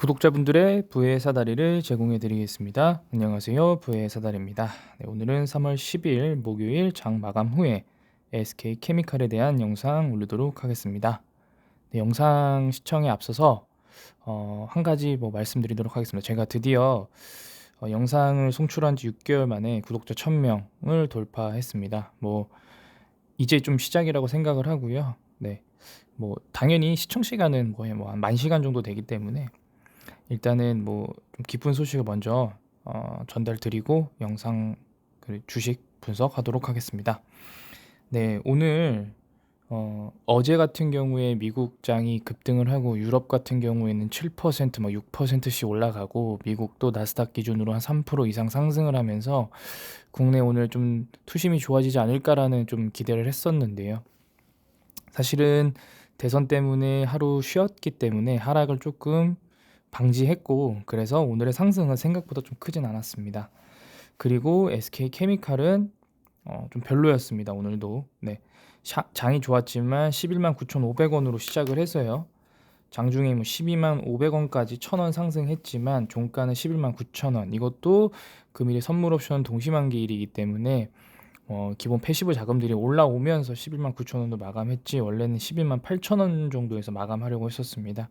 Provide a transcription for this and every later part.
구독자분들의 부의 사다리를 제공해 드리겠습니다. 안녕하세요. 부의 사다리입니다. 네, 오늘은 3월 10일 목요일 장 마감 후에 SK 케미칼에 대한 영상 올리도록 하겠습니다. 네, 영상 시청에 앞서서 어, 한 가지 뭐 말씀드리도록 하겠습니다. 제가 드디어 어, 영상을 송출한 지 6개월 만에 구독자 1000명을 돌파했습니다. 뭐 이제 좀 시작이라고 생각을 하고요. 네. 뭐 당연히 시청 시간은 거의 뭐한 만 시간 정도 되기 때문에 일단은 뭐좀 기쁜 소식을 먼저 어, 전달드리고 영상 그 주식 분석하도록 하겠습니다. 네, 오늘 어, 어제 같은 경우에 미국장이 급등을 하고 유럽 같은 경우에는 7%, 뭐 6%씩 올라가고 미국도 나스닥 기준으로 한 3% 이상 상승을 하면서 국내 오늘 좀 투심이 좋아지지 않을까라는 좀 기대를 했었는데요. 사실은 대선 때문에 하루 쉬었기 때문에 하락을 조금 방지했고 그래서 오늘의 상승은 생각보다 좀 크진 않았습니다. 그리고 SK 케미칼은 어, 좀 별로였습니다. 오늘도 네 샤, 장이 좋았지만 11만 9,500원으로 시작을 해서요. 장중에 뭐 12만 500원까지 1,000원 상승했지만 종가는 11만 9,000원. 이것도 금일의 선물 옵션 동시만기일이기 때문에 어, 기본 패시브 자금들이 올라오면서 11만 9천 원도 마감했지 원래는 11만 8천 원 정도에서 마감하려고 했었습니다.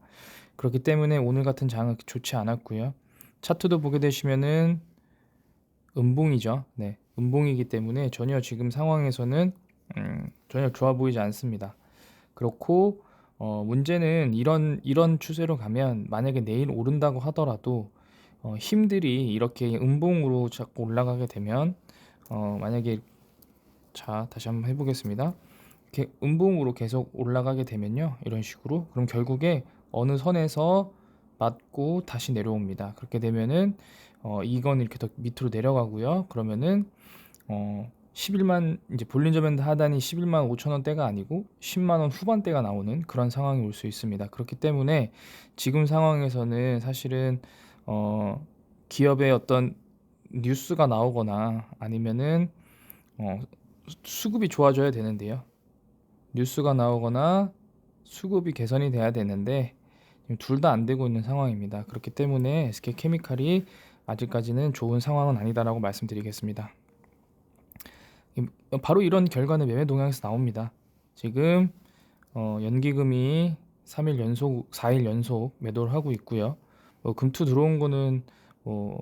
그렇기 때문에 오늘 같은 장은 좋지 않았고요. 차트도 보게 되시면은 음봉이죠. 네, 음봉이기 때문에 전혀 지금 상황에서는 음, 전혀 좋아 보이지 않습니다. 그렇고 어, 문제는 이런 이런 추세로 가면 만약에 내일 오른다고 하더라도 어, 힘들이 이렇게 음봉으로 자꾸 올라가게 되면 어, 만약에 자 다시 한번 해보겠습니다. 이렇게 음봉으로 계속 올라가게 되면요 이런 식으로 그럼 결국에 어느 선에서 맞고 다시 내려옵니다. 그렇게 되면은 어, 이건 이렇게 더 밑으로 내려가고요. 그러면은 어, 11만 이제 볼린저 밴드 하단이 11만 5천 원대가 아니고 10만 원 후반대가 나오는 그런 상황이 올 수 있습니다. 그렇기 때문에 지금 상황에서는 사실은 어, 기업의 어떤 뉴스가 나오거나 아니면은 어, 수급이 좋아져야 되는데요. 뉴스가 나오거나 수급이 개선이 돼야 되는데 둘 다 안 되고 있는 상황입니다. 그렇기 때문에 SK 케미칼이 아직까지는 좋은 상황은 아니다라고 말씀드리겠습니다. 바로 이런 결과는 매매 동향에서 나옵니다. 지금 어, 연기금이 3일 연속, 4일 연속 매도를 하고 있고요. 뭐 금투 들어온 거는 뭐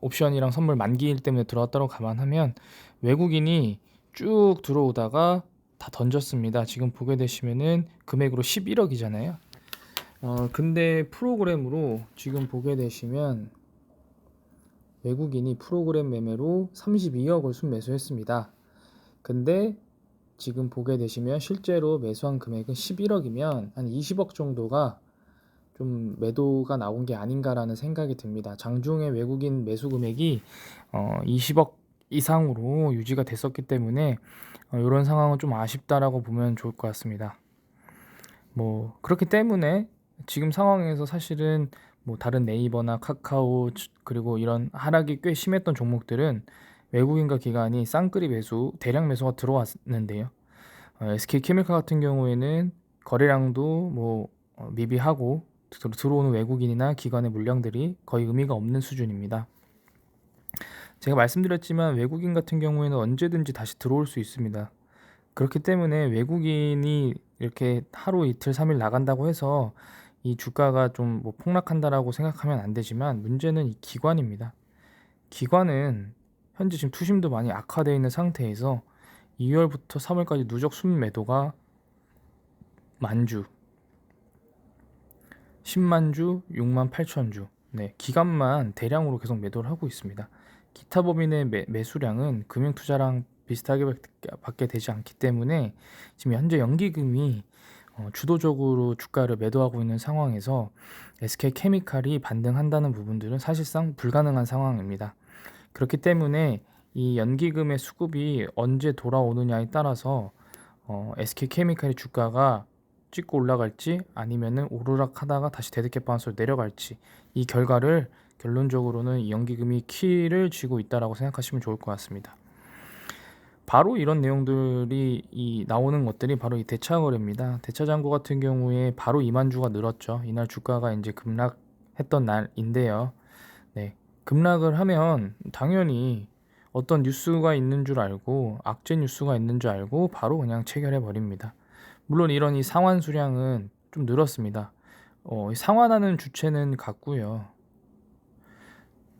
옵션이랑 선물 만기일 때문에 들어왔다고 감안하면 외국인이 쭉 들어오다가 다 던졌습니다. 지금 보게 되시면은 금액으로 11억이잖아요. 어, 근데 프로그램으로 지금 보게 되시면 외국인이 프로그램 매매로 32억을 순매수했습니다. 근데 지금 보게 되시면 실제로 매수한 금액은 11억이면 한 20억 정도가 좀 매도가 나온 게 아닌가라는 생각이 듭니다. 장중에 외국인 매수 금액이 어, 20억 이상으로 유지가 됐었기 때문에 어, 이런 상황은 좀 아쉽다라고 보면 좋을 것 같습니다. 뭐 그렇기 때문에 지금 상황에서 사실은 뭐 다른 네이버나 카카오 그리고 이런 하락이 꽤 심했던 종목들은 외국인과 기관이 쌍끌이 매수 대량 매수가 들어왔는데요. 어, SK 케미칼 같은 경우에는 거래량도 뭐 어, 미비하고 들어오는 외국인이나 기관의 물량들이 거의 의미가 없는 수준입니다. 제가 말씀드렸지만 외국인 같은 경우에는 언제든지 다시 들어올 수 있습니다. 그렇기 때문에 외국인이 이렇게 하루 이틀 삼일 나간다고 해서 이 주가가 좀 뭐 폭락한다라고 생각하면 안 되지만 문제는 이 기관입니다. 기관은 현재 지금 투심도 많이 악화되어 있는 상태에서 2월부터 3월까지 누적 순매도가 만주 10만 주, 6만 8천 주. 네, 기간만 대량으로 계속 매도를 하고 있습니다. 기타 법인의 매, 매수량은 금융 투자랑 비슷하게 받게 되지 않기 때문에 지금 현재 연기금이 어, 주도적으로 주가를 매도하고 있는 상황에서 SK 케미칼이 반등한다는 부분들은 사실상 불가능한 상황입니다. 그렇기 때문에 이 연기금의 수급이 언제 돌아오느냐에 따라서 어, SK 케미칼의 주가가 찍고 올라갈지 아니면은 오르락 하다가 다시 대득해 반스로 내려갈지 이 결과를 결론적으로는 연기금이 키를 쥐고 있다라고 생각하시면 좋을 것 같습니다. 바로 이런 내용들이 이 나오는 것들이 바로 이 대차 거래입니다. 대차 잔고 같은 경우에 바로 2만 주가 늘었죠. 이날 주가가 이제 급락했던 날인데요. 네. 급락을 하면 당연히 어떤 뉴스가 있는 줄 알고 악재 뉴스가 있는 줄 알고 바로 그냥 체결해 버립니다. 물론 이런 이 상환 수량은 좀 늘었습니다. 어, 이 상환하는 주체는 같고요.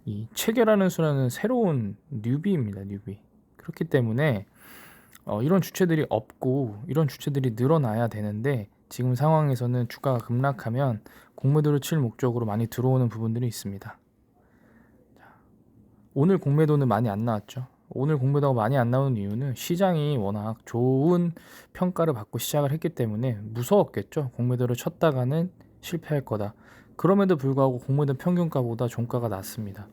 이 체결하는 수량은 새로운 뉴비입니다. 뉴비. 그렇기 때문에 어, 이런 주체들이 없고 이런 주체들이 늘어나야 되는데 지금 상황에서는 주가가 급락하면 공매도를 칠 목적으로 많이 들어오는 부분들이 있습니다. 자, 오늘 공매도는 많이 안 나왔죠. 오늘 공매도가 많이 안 나오는 이유는 시장이 워낙 좋은 평가를 받고 시작을 했기 때문에 무서웠겠죠. 공매도를 쳤다가는 실패할 거다. 그럼에도 불구하고 공매도 평균가보다 종가가 낮습니다.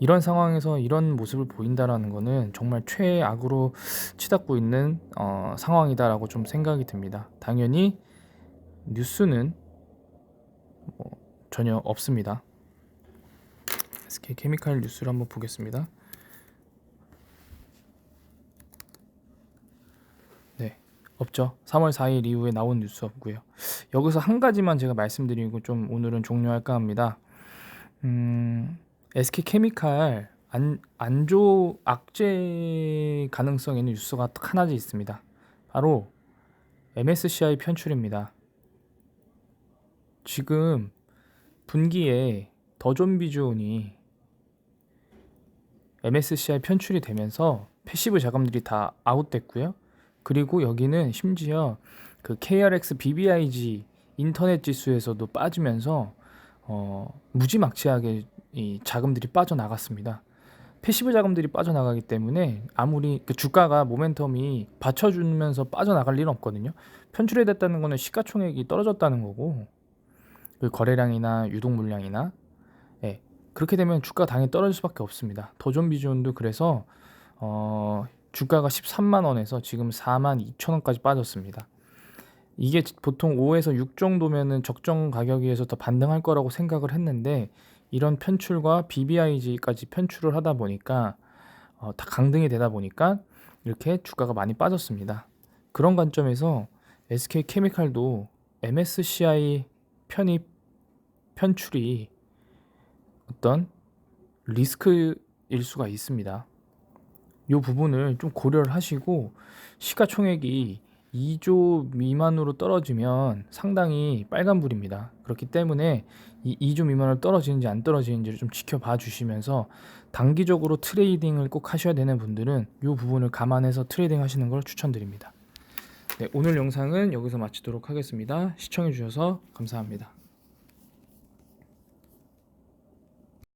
이런 상황에서 이런 모습을 보인다라는 것은 정말 최악으로 치닫고 있는 어, 상황이다라고 좀 생각이 듭니다. 당연히 뉴스는 뭐 전혀 없습니다. SK 케미칼 뉴스를 한번 보겠습니다. 네, 없죠. 3월 4일 이후에 나온 뉴스 없고요. 여기서 한 가지만 제가 말씀드리고 좀 오늘은 종료할까 합니다. 음, SK 케미칼 안, 안조 악재 가능성 있는 뉴스가 딱 하나 있습니다. 바로 MSCI 편출입니다. 지금 분기에 더존비존이 MSCI 편출이 되면서 패시브 자금들이 다 아웃됐고요. 그리고 여기는 심지어 그 KRX BBIG 인터넷 지수에서도 빠지면서 어, 무지막지하게 이 자금들이 빠져나갔습니다. 패시브 자금들이 빠져나가기 때문에 아무리 그 주가가 모멘텀이 받쳐주면서 빠져나갈 리는 없거든요. 편출이 됐다는 거는 시가총액이 떨어졌다는 거고 그 거래량이나 유동 물량이나 예, 그렇게 되면 주가 당연히 떨어질 수밖에 없습니다. 도전 비중도 그래서 어, 주가가 13만 원에서 지금 4만 2천 원까지 빠졌습니다. 이게 보통 5에서 6 정도면은 적정 가격에서 더 반등할 거라고 생각을 했는데 이런 편출과 BBIG까지 편출을 하다 보니까 어, 다 강등이 되다 보니까 이렇게 주가가 많이 빠졌습니다. 그런 관점에서 SK 케미칼도 MSCI 편입 편출이 어떤 리스크일 수가 있습니다. 이 부분을 좀 고려를 하시고 시가총액이 2조 미만으로 떨어지면 상당히 빨간불입니다. 그렇기 때문에 이 2조 미만으로 떨어지는지 안 떨어지는지를 좀 지켜봐 주시면서 단기적으로 트레이딩을 꼭 하셔야 되는 분들은 이 부분을 감안해서 트레이딩 하시는 걸 추천드립니다. 네, 오늘 영상은 여기서 마치도록 하겠습니다. 시청해 주셔서 감사합니다.